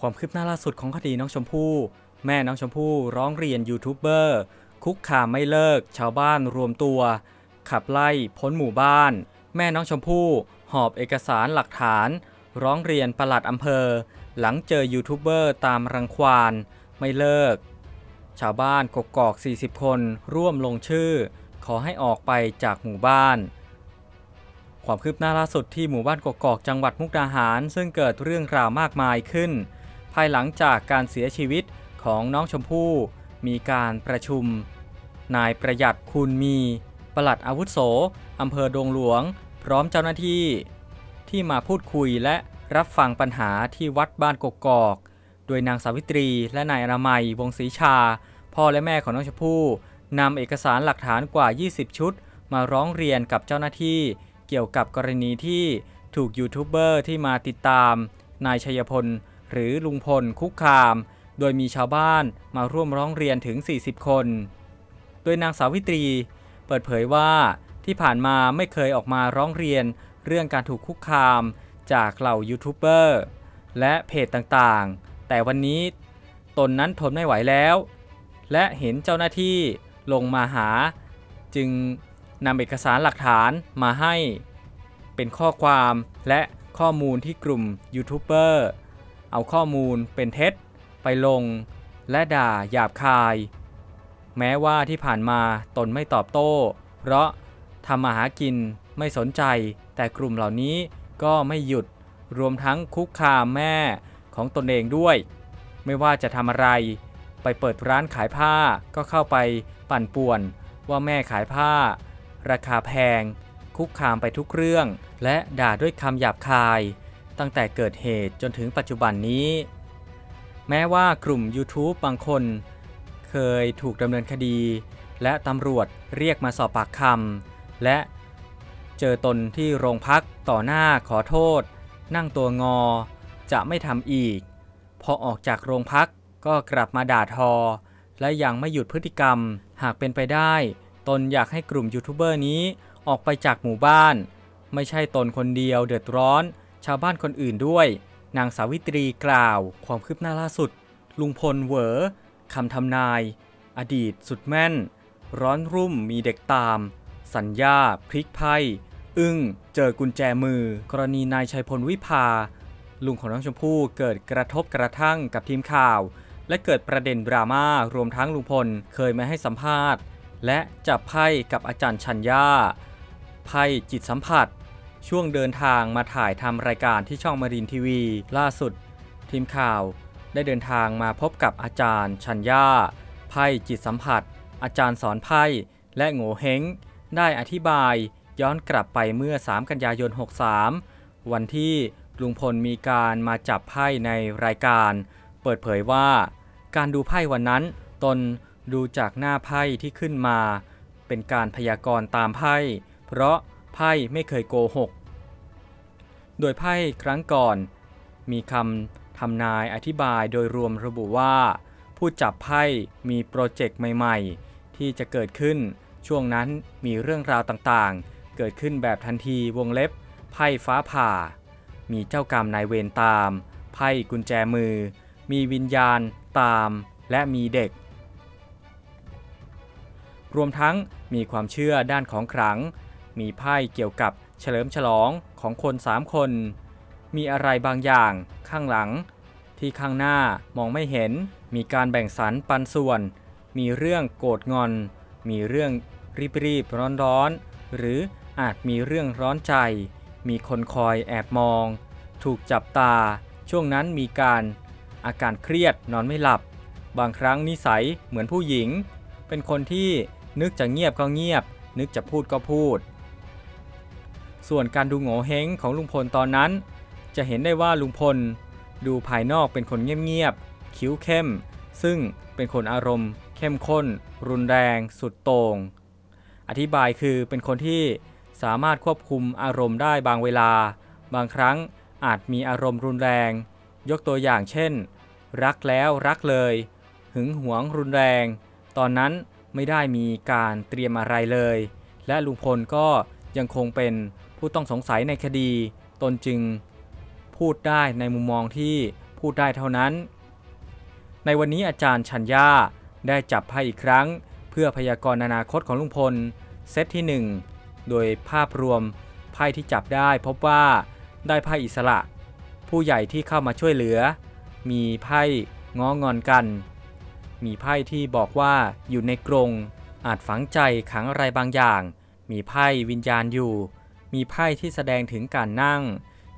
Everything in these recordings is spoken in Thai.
ความคืบหน้าล่าสุดของคดีน้องชมพู่ แม่น้องชมพู่ร้องเรียนยูทูบเบอร์คุกคามไม่เลิก ชาวบ้านรวมตัว ขับไล่พ้นหมู่บ้าน แม่น้องชมพู่ หอบเอกสารหลักฐาน ร้องเรียนปลัดอำเภอ หลังเจอยูทูบเบอร์ตามรังควานไม่เลิก ชาวบ้านกกอก 40 คนร่วมลงชื่อ ขอให้ออกไปจากหมู่บ้าน ความคืบหน้าล่าสุดที่หมู่บ้านกกอกจังหวัดมุกดาหาร ซึ่งเกิดเรื่องราวมากมายขึ้นายหลังจากการเสียชีวิตของน้องชมพู่มีการประชุม นายประหยัดคุณมี ปลัดอาวุโสอำเภอดงหลวง พร้อมเจ้าหน้าที่ ที่มาพูดคุยและรับฟังปัญหาที่วัดบ้านกกอก โดยนางสาวิตรีและนายอนามัยวงศรีชา พ่อและแม่ของน้องชมพู่นำเอกสารหลักฐานกว่า 20 ชุด มาร้องเรียนกับเจ้าหน้าที่ เกี่ยวกับกรณีที่ถูกยูทูบเบอร์ที่มาติดตาม นายชัยพล หรือลุงพลคุกคาม โดยมีชาวบ้านมาร่วมร้องเรียนถึง 40 คน โดยนางสาวิตรี เปิดเผยว่าที่ผ่านมาไม่เคยออกมาร้องเรียนเรื่องการถูกคุกคามจากเหล่ายูทูบเบอร์และเพจต่างๆ แต่วันนี้ตนนั้นทนไม่ไหวแล้ว และเห็นเจ้าหน้าที่ลงมาหา จึงนำเอกสารหลักฐานมาให้ เป็นข้อความและข้อมูลที่กลุ่มยูทูบเบอร์ เอาข้อมูลเป็นเท็จ ไปลง และด่าหยาบคาย แม้ว่าที่ผ่านมาตนไม่ตอบโต้ เพราะทำมาหากินไม่สนใจ แต่กลุ่มเหล่านี้ก็ไม่หยุดรวมทั้งคุกคามแม่ของตนเองด้วย ไม่ว่าจะทำอะไร ไปเปิดร้านขายผ้าก็เข้าไปปั่นป่วน ว่าแม่ขายผ้า ราคาแพง คุกคามไปทุกเรื่อง และด่าด้วยคำหยาบคาย ตั้งแต่เกิดเหตุจนถึงปัจจุบันนี้ แม้ว่ากลุ่ม YouTube บางคน เคยถูกดำเนินคดี และตำรวจเรียกมาสอบปากคำและเจอตนที่โรงพักต่อหน้าขอโทษ นั่งตัวงอ จะไม่ทำอีก พอออกจากโรงพักก็กลับมาด่าทอ และยังไม่หยุดพฤติกรรมหากเป็นไปได้ ตนอยากให้กลุ่มยูทูบเบอร์นี้ออกไปจากหมู่บ้าน ไม่ใช่ตนคนเดียวเดือดร้อน ชาวบ้านคนอื่นด้วย นางสาวิตรีกล่าว ความคืบหน้าล่าสุด ลุงพลเหวอคำทำนาย อดีตสุดแม่น ร้อนรุ่มมีเด็กตาม สัญญา พลิกไพ่อึ้งเจอกุญแจมือ กรณีนายชัยพลวิภา ลุงของน้องชมพู่เกิดกระทบกระทั่งกับทีมข่าว และเกิดประเด็นดราม่ารวมทั้งลุงพลเคยมาให้สัมภาษณ์ และจับไพ่กับอาจารย์ชัญญาไพ่จิตสัมผัส ช่วงเดินทางมาถ่ายทำรายการที่ช่องมารินทีวี ล่าสุด ทีมข่าวได้เดินทางมาพบกับอาจารย์ ชัญญาไพ่จิตสัมผัส อาจารย์สอนไพ่และโง่เฮงได้อธิบายย้อนกลับไปเมื่อ 3 กันยายน 63 วันที่ลุงพลมีการมาจับไพ่ในรายการ เปิดเผยว่า การดูไพ่วันนั้น ตนดูจากหน้าไพ่ที่ขึ้นมา เป็นการพยากรณ์ตามไพ่ เพราะ ไพ่ไม่เคยโกหก โดยไพ่ครั้งก่อน มีคำทำนายอธิบายโดยรวมระบุว่า ผู้จับไพ่มีโปรเจกต์ใหม่ๆ ที่จะเกิดขึ้น ช่วงนั้นมีเรื่องราวต่างๆ เกิดขึ้นแบบทันทีวงเล็บ ไพ่ฟ้าผ่า มีเจ้ากรรมนายเวรตาม ไพ่กุญแจมือ มีวิญญาณตามและมีเด็ก รวมทั้งมีความเชื่อด้านของขลัง มีไพ่เกี่ยวกับเฉลิมฉลองของคนสามคน มีอะไรบางอย่างข้างหลัง ที่ข้างหน้ามองไม่เห็น มีการแบ่งสรรปันส่วน มีเรื่องโกรธงอน มีเรื่องรีบๆร้อนๆ หรืออาจมีเรื่องร้อนใจ มีคนคอยแอบมอง ถูกจับตา ช่วงนั้นมีการอาการเครียดนอนไม่หลับ บางครั้งนิสัยเหมือนผู้หญิง เป็นคนที่นึกจะเงียบก็เงียบ นึกจะพูดก็พูด ส่วนการดูโง่เฮงของลุงพลตอนนั้น จะเห็นได้ว่าลุงพล ดูภายนอกเป็นคนเงียบๆคิ้วเข้ม ซึ่งเป็นคนอารมณ์ เข้มข้น รุนแรง สุดโต่งอธิบายคือเป็นคนที่สามารถควบคุมอารมณ์ได้บางเวลา บางครั้งอาจมีอารมณ์รุนแรง ยกตัวอย่างเช่น รักแล้วรักเลย หึงหวงรุนแรง ตอนนั้นไม่ได้มีการเตรียมอะไรเลย และลุงพลก็ยังคงเป็น ผู้ต้องสงสัยในคดี ตนจึงพูดได้ในมุมมองที่พูดได้เท่านั้น ในวันนี้อาจารย์ชัญญาได้จับไพ่อีกครั้ง เพื่อพยากรณ์อนาคตของลุงพล เซตที่ 1 โดยภาพรวมไพ่ที่จับได้พบว่าได้ไพ่อิสระ ผู้ใหญ่ที่เข้ามาช่วยเหลือ มีไพ่ง้องอนกัน มีไพ่ที่บอกว่าอยู่ในกรงอาจฝังใจขังอะไรบางอย่าง มีไพ่วิญญาณอยู่ มีไพ่ที่แสดงถึงการนั่ง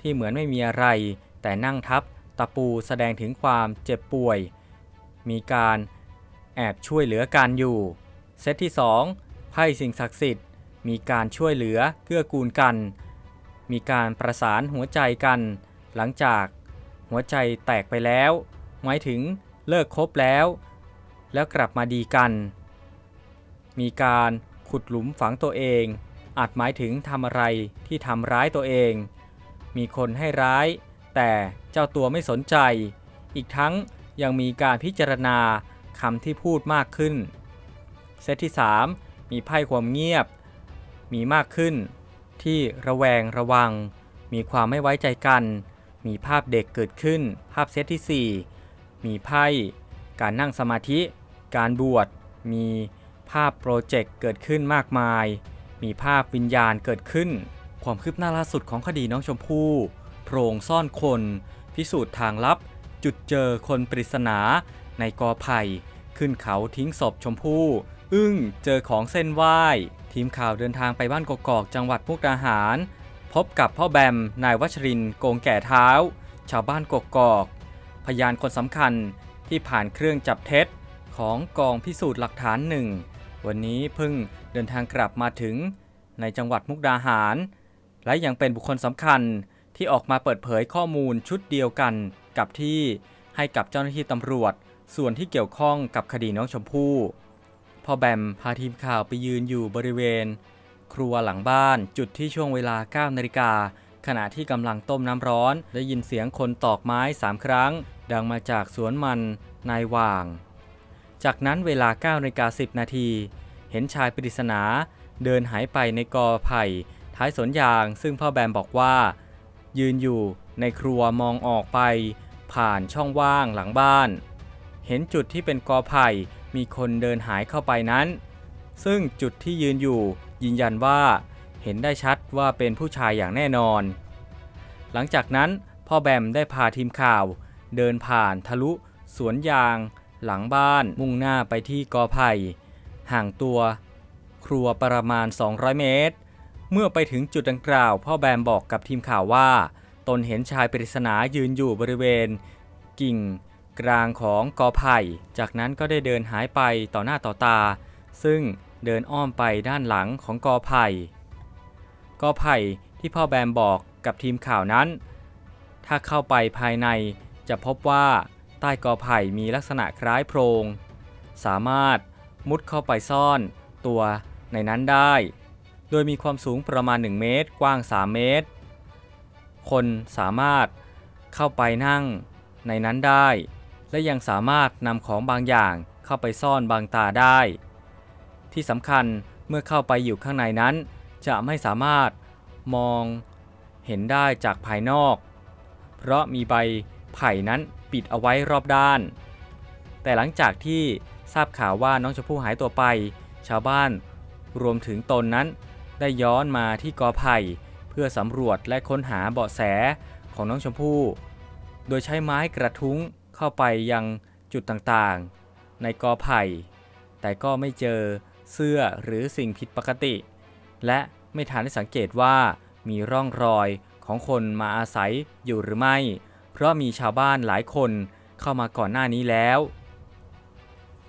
ที่เหมือนไม่มีอะไร แต่นั่งทับตะปูแสดงถึงความเจ็บป่วย มีการแอบช่วยเหลือกันอยู่ เซตที่ 2 ไพ่สิ่งศักดิ์สิทธิ์ มีการช่วยเหลือเกื้อกูลกัน มีการประสานหัวใจกัน หลังจากหัวใจแตกไปแล้ว หมายถึงเลิกคบแล้ว แล้วกลับมาดีกัน มีการขุดหลุมฝังตัวเอง อาจหมายถึงทำอะไรที่ทำร้ายตัวเอง มีคนให้ร้าย แต่เจ้าตัวไม่สนใจ อีกทั้งยังมีการพิจารณาคำที่พูดมากขึ้น เซตที่ 3 มีไพ่ความเงียบ มีมากขึ้น ที่ระแวงระวัง มีความไม่ไว้ใจกัน มีภาพเด็กเกิดขึ้น ภาพเซตที่ 4 มีไพ่ การนั่งสมาธิ การบวช มีภาพโปรเจกต์เกิดขึ้นมากมาย มีภาพวิญญาณเกิดขึ้น ความคืบหน้าล่าสุดของคดีน้องชมพู่โพรงซ่อนคน พิสูจน์ทางลับ จุดเจอคนปริศนา ในกอไผ่ขึ้นเขาทิ้งศพชมพู่ อึ้งเจอของเส้นไหว้ ทีมข่าวเดินทางไปบ้านกกอกจังหวัดมุกดาหาร พบกับพ่อแบม นายวัชรินโกงแก่เท้า ชาวบ้านกกอก พยานคนสำคัญที่ผ่านเครื่องจับเท็จของกองพิสูจน์หลักฐานหนึ่ง วันนี้เพิ่งเดินทางกลับมาถึงในจังหวัดมุกดาหาร และยังเป็นบุคคลสำคัญที่ออกมาเปิดเผยข้อมูลชุดเดียวกันกับที่ให้กับเจ้าหน้าที่ตำรวจ ส่วนที่เกี่ยวข้องกับคดีน้องชมพู่พ่อแบมพาทีมข่าวไปยืนอยู่บริเวณ ครัวหลังบ้านจุดที่ช่วงเวลา 9 นาฬิกาขณะที่กำลังต้มน้ำร้อน ได้ยินเสียงคนตอกไม้สามครั้ง ดังมาจากสวนมันนายว่าง จากนั้นเวลา9นาฬิกา10 นาที เห็นชายปริศนาเดินหายไปในกอไผ่ท้ายสวนยาง ซึ่งพ่อแบมบอกว่า ยืนอยู่ในครัวมองออกไป ผ่านช่องว่างหลังบ้าน เห็นจุดที่เป็นกอไผ่มีคนเดินหายเข้าไปนั้น ซึ่งจุดที่ยืนอยู่ยืนยันว่าเห็นได้ชัดว่าเป็นผู้ชายอย่างแน่นอน หลังจากนั้นพ่อแบมได้พาทีมข่าว เดินผ่านทะลุสวนยาง หลังบ้านมุ่งหน้าไปที่กอไผ่ ห่างตัว ครัวประมาณ 200 เมตร เมื่อไปถึงจุดดังกล่าว พ่อแบมบอกกับทีมข่าวว่า ตนเห็นชายปริศนายืนอยู่บริเวณ กิ่ง กลางของกอไผ่ จากนั้นก็ได้เดินหายไปต่อหน้าต่อตา ซึ่งเดินอ้อมไปด้านหลังของกอไผ่ กอไผ่ที่พ่อแบมบอกกับทีมข่าวนั้น ถ้าเข้าไปภายในจะพบว่าใต้กอไผ่มีลักษณะคล้ายโพรง สามารถ มุดเข้าไปซ่อน ตัวในนั้นได้ โดยมีความสูงประมาณ 1 เมตร กว้าง 3 เมตร คนสามารถเข้าไปนั่งในนั้นได้ และยังสามารถนำของบางอย่างเข้าไปซ่อนบางตาได้ ที่สำคัญเมื่อเข้าไปอยู่ข้างในนั้น จะไม่สามารถมองเห็นได้จากภายนอก เพราะมีใบไผ่นั้นปิดเอาไว้รอบด้าน แต่หลังจากที่ ทราบข่าวว่าน้องชมพู่หายตัวไป ชาวบ้าน รวมถึงตนนั้น ได้ย้อนมาที่กอไผ่ เพื่อสำรวจและค้นหาเบาะแสของน้องชมพู่ โดยใช้ไม้กระทุ้งเข้าไปยังจุดต่างๆ ในกอไผ่ แต่ก็ไม่เจอเสื้อหรือสิ่งผิดปกติ และไม่ทันได้สังเกตว่ามีร่องรอยของคนมาอาศัยอยู่หรือไม่ เพราะมีชาวบ้านหลายคนเข้ามาก่อนหน้านี้แล้ว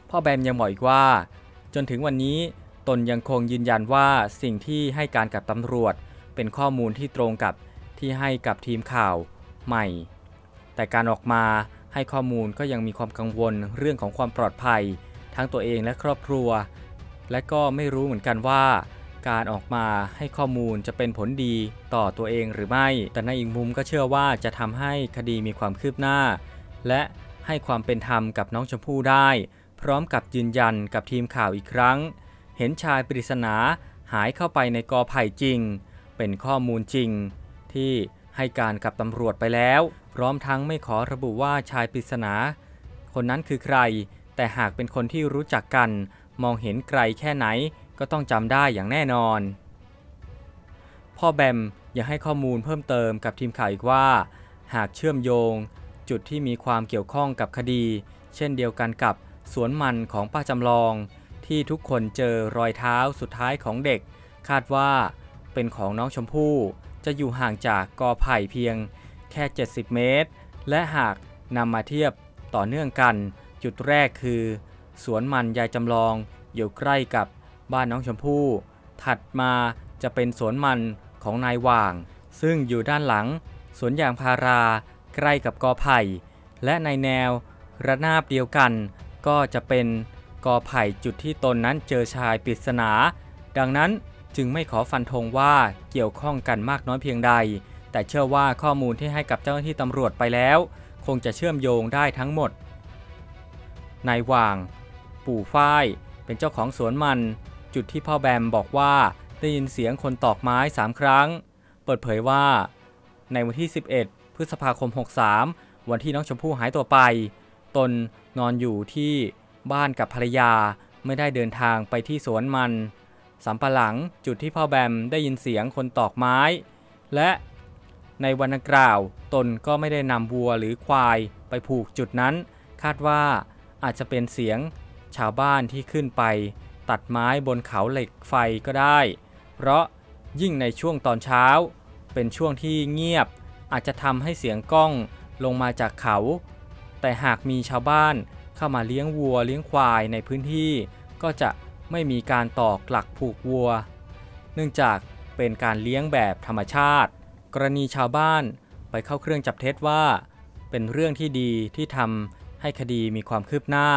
พ่อแบมยังบอกอีกว่า จนถึงวันนี้ตนยังคงยืนยันว่าสิ่งที่ให้การกับตำรวจ เป็นข้อมูลที่ตรงกับที่ให้กับทีมข่าวใหม่ แต่การออกมาให้ข้อมูลก็ยังมีความกังวลเรื่องของความปลอดภัย ทั้งตัวเองและครอบครัว และก็ไม่รู้เหมือนกันว่า การออกมาให้ข้อมูลจะเป็นผลดีต่อตัวเองหรือไม่ แต่ในอีกมุมก็เชื่อว่าจะทำให้คดีมีความคืบหน้า และให้ความเป็นธรรมกับน้องชมพู่ได้ พร้อมกับยืนยันกับทีมข่าวอีกครั้ง เห็นชายปริศนาหายเข้าไปในกอไผ่จริง เป็นข้อมูลจริง ที่ให้การกับตำรวจไปแล้ว พร้อมทั้งไม่ขอระบุว่าชายปริศนา คนนั้นคือใคร แต่หากเป็นคนที่รู้จักกัน มองเห็นไกลแค่ไหนก็ต้องจำได้อย่างแน่นอน พ่อแบมยังให้ข้อมูลเพิ่มเติมกับทีมข่าวอีกว่า หากเชื่อมโยง จุดที่มีความเกี่ยวข้องกับคดี เช่นเดียวกันกับ สวนมันของป้าจำลอง ที่ทุกคนเจอรอยเท้าสุดท้ายของเด็ก คาดว่าเป็นของน้องชมพู่ จะอยู่ห่างจากกอไผ่เพียงแค่ 70 เมตร และหากนำมาเทียบต่อเนื่องกัน จุดแรกคือ สวนมันยายจำลองอยู่ใกล้กับบ้านน้องชมพู่ ถัดมาจะเป็นสวนมันของนายหว่าง ซึ่งอยู่ด้านหลัง สวนยางพาราใกล้กับกอไผ่ และในแนวระนาบเดียวกัน ก็จะเป็นกอไผ่จุดที่ตนนั้นเจอชายปริศนา ดังนั้นจึงไม่ขอฟันธงว่าเกี่ยวข้องกันมากน้อยเพียงใด แต่เชื่อว่าข้อมูลที่ให้กับเจ้าหน้าที่ตำรวจไปแล้ว คงจะเชื่อมโยงได้ทั้งหมดนายหว่าง ปู่ฝ้ายเป็นเจ้าของสวนมัน จุดที่พ่อแบมบอกว่าได้ยินเสียงคนตอกไม้3ครั้ง เปิดเผยว่า ในวันที่ 11 พฤษภาคม 63 วันที่น้องชมพู่หายตัวไป ตน นอนอยู่ที่บ้านกับภรรยาไม่ได้เดินทางไปที่สวนมันสำปะหลังจุดที่พ่อแบมได้ยินเสียงคนตอกไม้ และในวันดังกล่าวตนก็ไม่ได้นำวัวหรือควายไปผูกจุดนั้น คาดว่าอาจจะเป็นเสียงชาวบ้านที่ขึ้นไป ตัดไม้บนเขาเหล็กไฟก็ได้ เพราะยิ่งในช่วงตอนเช้า เป็นช่วงที่เงียบอาจจะทำให้เสียงกล้องลงมาจากเขา แต่หากมีชาวบ้านเข้ามาเลี้ยงวัวเลี้ยงควายในพื้นที่ ก็จะไม่มีการตอกหลักผูกวัว เนื่องจากเป็นการเลี้ยงแบบธรรมชาติ กรณีชาวบ้านไปเข้าเครื่องจับเท็จว่า เป็นเรื่องที่ดีที่ทำให้คดีมีความคืบหน้า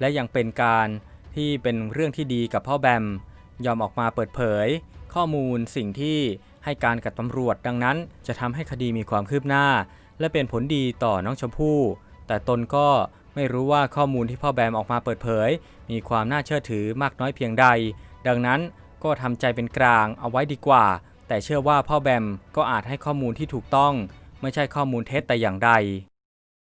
และยังเป็นการที่เป็นเรื่องที่ดีกับพ่อแบม ยอมออกมาเปิดเผย ข้อมูลสิ่งที่ให้การกับตำรวจดังนั้นจะทำให้คดีมีความคืบหน้า และเป็นผลดีต่อน้องชมพู่ แต่ตนก็ไม่รู้ว่าข้อมูลที่พ่อแบมออกมาเปิดเผย มีความน่าเชื่อถือมากน้อยเพียงใด ดังนั้นก็ทำใจเป็นกลางเอาไว้ดีกว่า แต่เชื่อว่าพ่อแบมก็อาจให้ข้อมูลที่ถูกต้อง ไม่ใช่ข้อมูลเท็จแต่อย่างใด